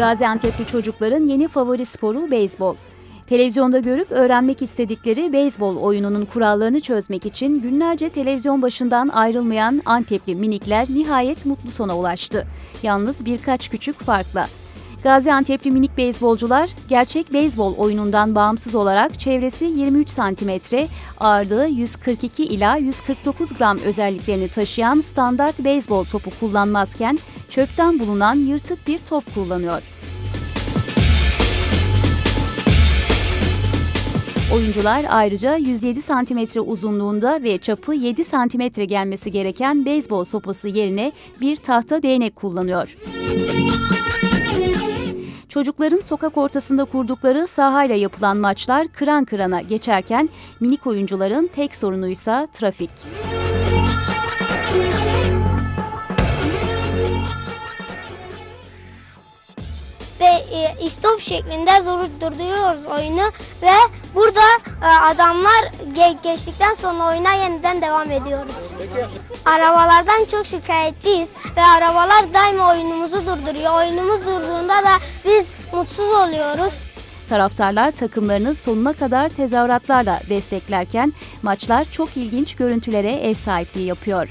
Gaziantep'li çocukların yeni favori sporu beyzbol. Televizyonda görüp öğrenmek istedikleri beyzbol oyununun kurallarını çözmek için günlerce televizyon başından ayrılmayan Antepli minikler nihayet mutlu sona ulaştı. Yalnız birkaç küçük farkla. Gaziantep'li minik beyzbolcular gerçek beyzbol oyunundan bağımsız olarak çevresi 23 santimetre, ağırlığı 142 ila 149 gram özelliklerini taşıyan standart beyzbol topu kullanmazken çöpten bulunan yırtık bir top kullanıyor. Oyuncular ayrıca 107 santimetre uzunluğunda ve çapı 7 santimetre gelmesi gereken beyzbol sopası yerine bir tahta değnek kullanıyor. Çocukların sokak ortasında kurdukları sahayla yapılan maçlar kıran kırana geçerken minik oyuncuların tek sorunuysa trafik. Ve e, istop şeklinde dur- durduruyoruz oyunu ve burada e, adamlar ge- geçtikten sonra oyuna yeniden devam ediyoruz. Arabalardan çok şikayetçiyiz ve arabalar daima oyunumuzu durduruyor. Oyunumuz durduğunda da biz mutsuz oluyoruz. Taraftarlar takımlarını sonuna kadar tezahüratlarla desteklerken maçlar çok ilginç görüntülere ev sahipliği yapıyor.